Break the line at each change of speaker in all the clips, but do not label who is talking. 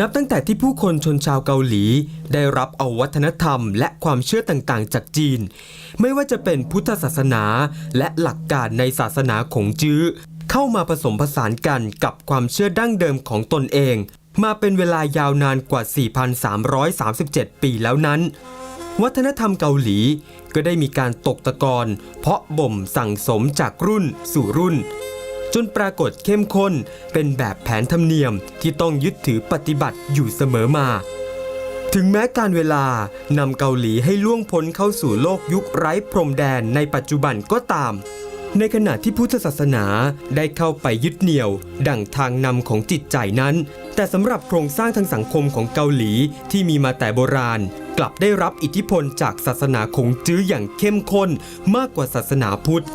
นับตั้งแต่ที่ผู้คนชนชาวเกาหลี ได้รับเอาวัฒนธรรม และความเชื่อต่างๆ จากจีน ไม่ว่าจะเป็นพุทธศาสนา และหลักการในศาสนาของจื้อ เข้ามาผสมผสานกันกับความเชื่อดั้งเดิมของตนเอง มาเป็นเวลายาวนานกว่า 4,337 ปีแล้วนั้น วัฒนธรรมเกาหลีก็ได้มีการตกตะกอนเพาะบ่มสั่งสมจากรุ่นสู่รุ่น จนปรากฏเข้มข้น เป็นแบบแผนธรรมเนียมที่ต้องยึดถือปฏิบัติอยู่เสมอมา ถึงแม้การเวลานำเกาหลีให้ล่วงพ้นเข้าสู่โลกยุคไร้พรมแดนในปัจจุบันก็ตาม ในขณะที่พุทธศาสนาได้เข้าไปยึดเหนี่ยว ดั่งทางนำของจิตใจนั้น แต่สำหรับโครงสร้างทางสังคมของเกาหลีที่มีมาแต่โบราณกลับได้รับอิทธิพลจากศาสนาคงจื้ออย่างเข้มข้นมากกว่าศาสนาพุทธ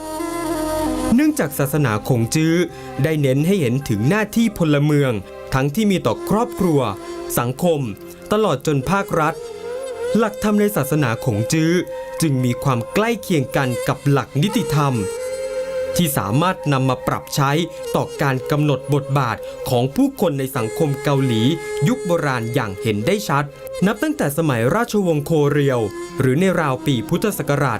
นื่องจากศาสนาคงจื้อ ได้เน้นให้เห็นถึงหน้าที่พลเมือง ทั้งที่มีต่อครอบครัว สังคม ตลอดจนภาครัฐ หลักธรรมในศาสนาคงจื้อ จึงมีความใกล้เคียงกันกับหลักนิติธรรม ที่สามารถนำมาปรับใช้ต่อการกำหนดบทบาทของผู้คนในสังคมเกาหลี ยุคโบราณอย่างเห็นได้ชัด นับตั้งแต่สมัยราชวงศ์โคเรียว หรือในราวปีพุทธศักราช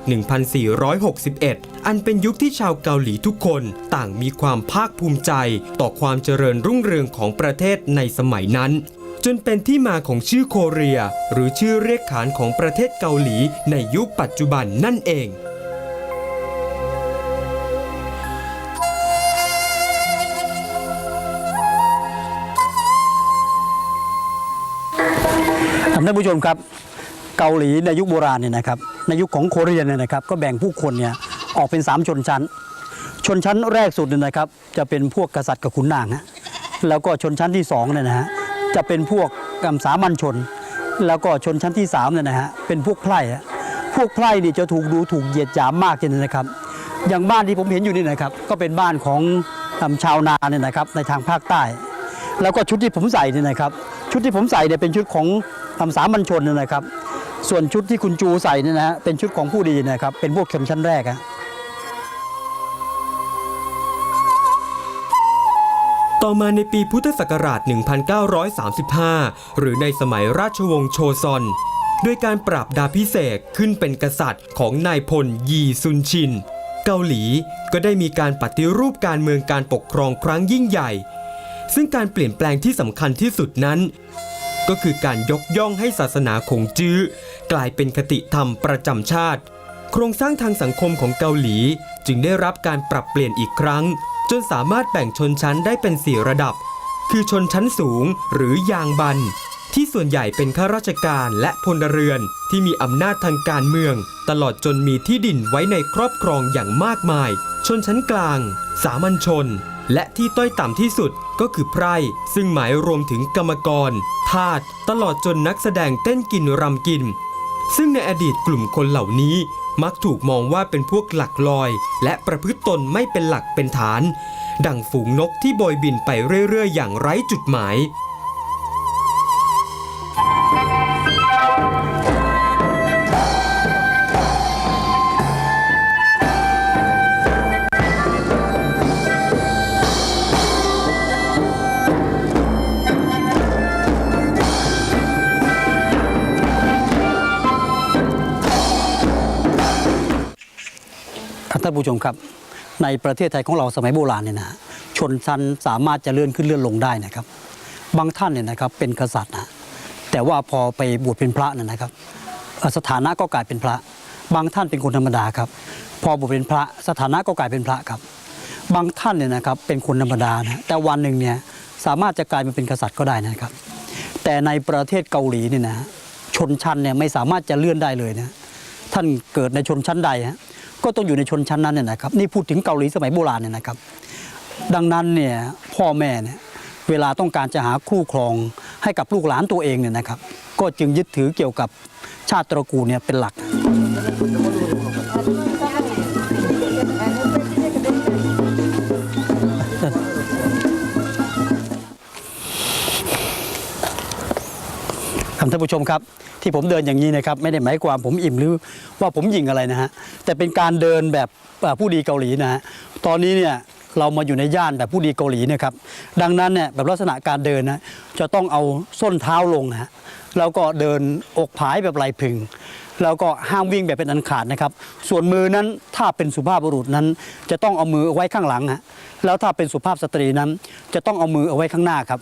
1461 อันเป็นยุคที่ชาวเกาหลีทุกคนต่างมีความภาคภูมิใจต่อความเจริญรุ่งเรืองของประเทศในสมัยนั้นจนเป็นที่มาของชื่อโคเรีย หรือชื่อเรียกขานของประเทศเกาหลีในยุคปัจจุบันนั่นเอง
ท่านผู้ชมครับเกาหลีในยุคโบราณเนี่ยนะครับในยุคของโคเรียนเนี่ยนะครับก็แบ่งผู้คนเนี่ยออกเป็น 3 ชนชั้น ชนชั้นแรกสุดเนี่ยนะครับจะเป็นพวกกษัตริย์กับขุนนางฮะแล้วก็ชนชั้นที่2เนี่ยนะฮะจะเป็นพวกกำสามัญชน แล้วก็ชนชั้นที่3เนี่ยนะฮะเป็นพวกไพร่ฮะพวกไพร่นี่จะถูกดูถูกเหยียดหยามมากเลยนะครับ อย่างบ้านที่ผมเห็นอยู่นี่นะครับก็เป็นบ้านของชาวนาเนี่ยนะครับในทางภาคใต้ แล้วก็ชุดที่ผมใส่เนี่ยนะครับ ชุดที่ผมใส่เนี่ยเป็นชุดของทำสามัญชนนะครับ ส่วนชุดที่คุณจูใส่เนี่ยนะฮะเป็นชุดของผู้ดีนะครับ เป็นพวกชนชั้นแรกฮะ
ต่อมาในปีพุทธศักราช 1935 หรือในสมัยราชวงศ์โชซอนด้วยการปรับดาพิเศษขึ้นเป็นกษัตริย์ของนายพลยีซุนชิน เกาหลีก็ได้มีการปฏิรูปการเมืองการปกครองครั้งยิ่งใหญ่ ซึ่งการเปลี่ยนแปลงที่สำคัญที่สุดนั้น ก็คือการยกย่องให้ศาสนาคงจื้อ กลายเป็นคติธรรมประจำชาติ โครงสร้างทางสังคมของเกาหลี จึงได้รับการปรับเปลี่ยนอีกครั้ง จนสามารถแบ่งชนชั้นได้เป็น4ระดับ คือชนชั้นสูงหรือยางบันที่ส่วนใหญ่เป็นข้าราชการและพลเรือนที่มีอำนาจทางการเมือง ตลอดจนมีที่ดินไว้ในครอบครองอย่างมากมาย ชนชั้นกลาง สามัญชน และที่ต้อยต่ำที่สุดก็คือไพร่ซึ่งหมายรวมถึงกรรมกร ทาสตลอดจนนักแสดงเต้นกินรำกิน ซึ่งในอดีตกลุ่มคนเหล่านี้ มักถูกมองว่าเป็นพวกหลักลอย และประพฤติตนไม่เป็นหลักเป็นฐาน ดังฝูงนกที่โบยบินไปเรื่อยๆ อย่างไร้จุดหมาย
ผู้ชมครับ ในประเทศไทยของเราสมัยโบราณเนี่ยนะชนชั้นสามารถจะเลื่อนขึ้นเลื่อนลงได้นะครับ บางท่านเนี่ยนะครับเป็นกษัตริย์นะแต่ว่าพอไปบวชเป็นพระเนยนะครับสถานะก็กลายเป็นพระ บางท่านเป็นคนธรรมดาครับ พอบวชเป็นพระสถานะก็กลายเป็นพระครับ บางท่านเนี่ยนะครับเป็นคนธรรมดานะแต่วันหนึ่งเนี่ยสามารถจะกลายมาเป็นกษัตริย์ก็ได้นะครับ แต่ในประเทศเกาหลีเนี่ยนะชนชั้นเนี่ยไม่สามารถจะเลื่อนได้เลยนะท่านเกิดในชนชั้นใดฮะ ก็ต้องอยู่ในชนชั้นนั้นเนี่ยนะครับนี่พูดถึงเกาหลีสมัยโบราณเนี่ยนะครับ ดังนั้นเนี่ยพ่อแม่เนี่ยเวลาต้องการจะหาคู่ครองให้กับลูกหลานตัวเองเนี่ยนะครับ ก็จึงยึดถือเกี่ยวกับชาติตระกูลเนี่ยเป็นหลัก ท่านผู้ชมครับ ที่ผมเดินอย่างนี้นะครับไม่ได้หมายความผมอิ่มหรือว่าผมยิงอะไรนะฮะแต่เป็นการเดินแบบผู้ดีเกาหลีนะฮะตอนนี้เนี่ยเรามาอยู่ในย่านแบบผู้ดีเกาหลีนะครับดังนั้นเนี่ยแบบลักษณะการเดินนะจะต้องเอาส้นเท้าลงนะฮะแล้วก็เดินอกผายแบบไหลพึงแล้วก็ห้ามวิ่งแบบเป็นอันขาดนะครับ ส่วนมือนั้นถ้าเป็นสุภาพบุรุษนั้น จะต้องเอามือเอาไว้ข้างหลังฮะแล้วถ้าเป็นสุภาพสตรีนั้น จะต้องเอามือเอาไว้ข้างหน้าครับ